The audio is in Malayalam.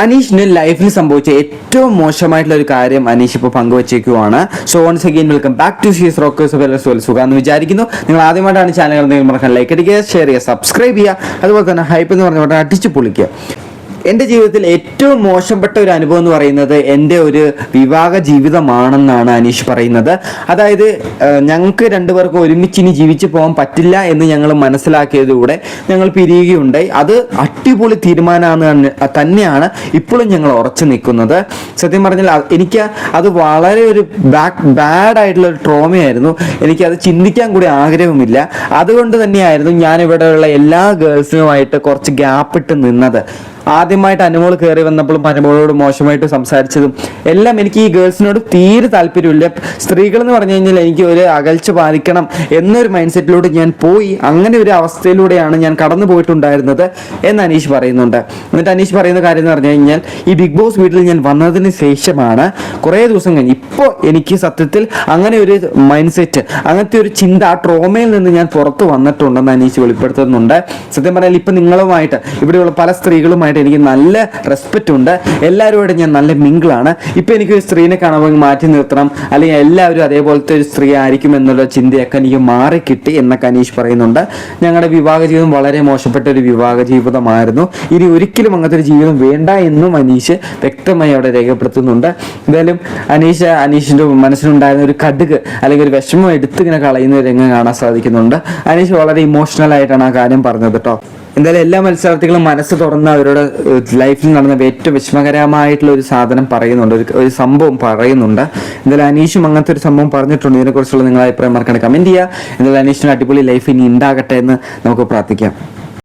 അനീഷിന് ലൈഫിൽ സംഭവിച്ച ഏറ്റവും മോശമായിട്ടുള്ള ഒരു കാര്യം അനീഷ് ഇപ്പോൾ പങ്കുവച്ചേക്കുവാണ് so once again welcome back to seas rockers സുഖം എന്ന് വിചാരിക്കുന്നു. നിങ്ങൾ ആദ്യമായിട്ടാണ് ചാനൽ നിങ്ങൾ മറക്കാൻ ലൈക്ക് അടിക്കുക ഷെയർ ചെയ്യുക സബ്സ്ക്രൈബ് ചെയ്യുക. അതുപോലെ തന്നെ ഹൈപ്പ് എന്ന് പറഞ്ഞ അടിച്ചു പൊളിക്കുക. എന്റെ ജീവിതത്തിൽ ഏറ്റവും മോശപ്പെട്ട ഒരു അനുഭവം എന്ന് പറയുന്നത് എന്റെ ഒരു വിവാഹ ജീവിതമാണെന്നാണ് അനീഷ് പറയുന്നത്. അതായത് ഞങ്ങൾക്ക് രണ്ടുപേർക്കും ഒരുമിച്ച് ഇനി ജീവിച്ചു പോകാൻ പറ്റില്ല എന്ന് ഞങ്ങൾ മനസ്സിലാക്കിയതിലൂടെ ഞങ്ങൾ പിരിയുകയുണ്ടായി. അത് അടിപൊളി തീരുമാനമാണ് തന്നെയാണ് ഇപ്പോഴും ഞങ്ങൾ ഉറച്ചു നിൽക്കുന്നത്. സത്യം പറഞ്ഞാൽ എനിക്ക് അത് വളരെ ഒരു ബാക്ക് ബാഡ് ആയിട്ടുള്ള ഒരു ട്രോമയായിരുന്നു എനിക്കത് ചിന്തിക്കാൻ കൂടി ആഗ്രഹമില്ല അതുകൊണ്ട് തന്നെയായിരുന്നു ഞാൻ ഇവിടെയുള്ള എല്ലാ ഗേൾസിനുമായിട്ട് കുറച്ച് ഗ്യാപ്പ് ഇട്ട് നിന്നത്. ആദ്യമായിട്ട് അനുമോൾ കയറി വന്നപ്പോഴും അനുമോളോട് മോശമായിട്ട് സംസാരിച്ചതും എല്ലാം എനിക്ക് ഈ ഗേൾസിനോട് തീരെ താല്പര്യമില്ല. സ്ത്രീകൾ എന്ന് പറഞ്ഞു കഴിഞ്ഞാൽ എനിക്ക് ഒരു അകൽച്ച പാലിക്കണം എന്നൊരു മൈൻഡ് സെറ്റിലൂടെ ഞാൻ പോയി. അങ്ങനെ ഒരു അവസ്ഥയിലൂടെയാണ് ഞാൻ കടന്നു പോയിട്ടുണ്ടായിരുന്നത് എന്ന് അനീഷ് പറയുന്നുണ്ട്. എന്നിട്ട് അനീഷ് പറയുന്ന കാര്യം എന്ന് പറഞ്ഞു കഴിഞ്ഞാൽ ഈ ബിഗ് ബോസ് വീട്ടിൽ ഞാൻ വന്നതിന് ശേഷമാണ് കുറേ ദിവസം കഴിഞ്ഞ് ഇപ്പോൾ എനിക്ക് സത്യത്തിൽ അങ്ങനെ ഒരു മൈൻഡ് സെറ്റ് അങ്ങനത്തെ ഒരു ചിന്ത ആ ട്രോമയിൽ നിന്ന് ഞാൻ പുറത്ത് വന്നിട്ടുണ്ടെന്ന് അനീഷ് വെളിപ്പെടുത്തുന്നുണ്ട്. സത്യം പറഞ്ഞാൽ ഇപ്പം നിങ്ങളുമായിട്ട് ഇവിടെയുള്ള പല സ്ത്രീകളുമായിട്ട് എനിക്ക് നല്ല റെസ്പെക്റ്റ് ഉണ്ട്. എല്ലാവരുമായിട്ട് ഞാൻ നല്ല മിങ്കിളാണ്. ഇപ്പം എനിക്ക് ഒരു സ്ത്രീനെ കാണുമ്പോൾ മാറ്റി നിർത്തണം. അല്ലെങ്കിൽ എല്ലാവരും അതേപോലത്തെ ഒരു സ്ത്രീ ആയിരിക്കും എന്നുള്ള ചിന്തയൊക്കെ എനിക്ക് മാറി കിട്ടി എന്നൊക്കെ അനീഷ് പറയുന്നുണ്ട്. ഞങ്ങളുടെ വിവാഹ ജീവിതം വളരെ മോശപ്പെട്ട ഒരു വിവാഹ ജീവിതമായിരുന്നു ഇനി ഒരിക്കലും അങ്ങനത്തെ ഒരു ജീവിതം വേണ്ട എന്നും അനീഷ് വ്യക്തമായി അവിടെ രേഖപ്പെടുത്തുന്നുണ്ട്. എന്തായാലും അനീഷ് അനീഷിന്റെ മനസ്സിലുണ്ടായിരുന്ന ഒരു കടുക് അല്ലെങ്കിൽ ഒരു വിഷമം എടുത്ത് ഇങ്ങനെ കളയുന്ന രംഗം കാണാൻ സാധിക്കുന്നുണ്ട്. അനീഷ് വളരെ ഇമോഷണൽ ആയിട്ടാണ് ആ കാര്യം പറഞ്ഞത് കേട്ടോ. എന്തായാലും എല്ലാ മത്സരാർത്ഥികളും മനസ്സ് തുറന്ന് അവരുടെ ലൈഫിൽ നടന്ന ഏറ്റവും വിഷമകരമായിട്ടുള്ള ഒരു സാധനം പറയുന്നുണ്ട്. ഒരു ഒരു സംഭവം പറയുന്നുണ്ട്. എന്തായാലും അനീഷും അങ്ങനത്തെ ഒരു സംഭവം പറഞ്ഞിട്ടുണ്ട്. ഇതിനെക്കുറിച്ചുള്ള നിങ്ങളുടെ അഭിപ്രായം മറക്കാണ്ട്. കമന്റ് ചെയ്യുക. എന്തായാലും അനീഷിന് അടിപൊളി ലൈഫ് ഇനി ഉണ്ടാകട്ടെ എന്ന് നമുക്ക് പ്രാർത്ഥിക്കാം.